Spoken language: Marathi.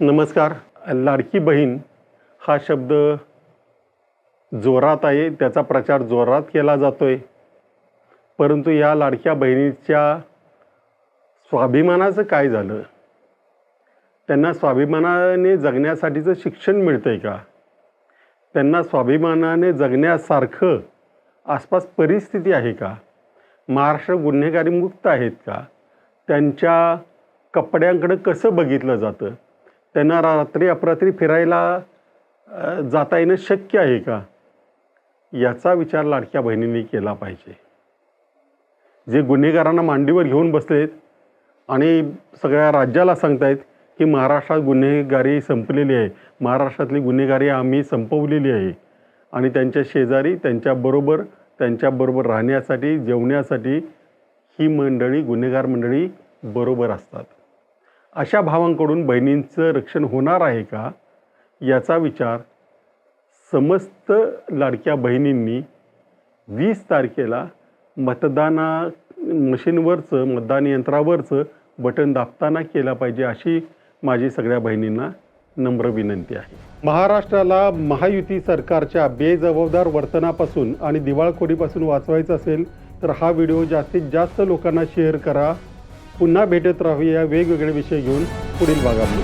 नमस्कार. लाडकी बहीण हा शब्द जोरात आहे त्याचा प्रचार जोरात केला जातो आहे परंतु या लाडक्या बहिणीच्या स्वाभिमानाचं काय झालं? त्यांना स्वाभिमानाने जगण्यासाठीचं शिक्षण मिळतं आहे का? त्यांना स्वाभिमानाने जगण्यासारखं आसपास परिस्थिती आहे का? महाराष्ट्र गुन्हेगारी मुक्त आहेत का? त्यांच्या कपड्यांकडं कसं बघितलं जातं? त्यांना रात्री अपरात्री फिरायला जाता येणं शक्य आहे का? याचा विचार लाडक्या बहिणींनी केला पाहिजे. जे गुन्हेगारांना मांडीवर घेऊन बसलेत आणि सगळ्या राज्याला सांगतायत की महाराष्ट्रात गुन्हेगारी संपलेली आहे. महाराष्ट्रातली गुन्हेगारी आम्ही संपवलेली आहे. आणि त्यांच्या शेजारी त्यांच्याबरोबर त्यांच्याबरोबर राहण्यासाठी जेवण्यासाठी ही मंडळी गुन्हेगार मंडळी बरोबर असतात. अशा भावांकडून बहिणींचं रक्षण होणार आहे का? याचा विचार समस्त लाडक्या बहिणींनी वीस तारखेला मतदाना मशीनवरचं मतदान यंत्रावरचं बटन दाबताना केला पाहिजे अशी माझी सगळ्या बहिणींना नम्र विनंती आहे. महाराष्ट्राला महायुती सरकारच्या बेजबाबदार वर्तनापासून आणि दिवाळखोरीपासून वाचवायचं असेल तर हा व्हिडिओ जास्तीत जास्त लोकांना शेअर करा. पुन्हा भेटत राहूया वेगवेगळे विषय घेऊन पुढील भागामध्ये.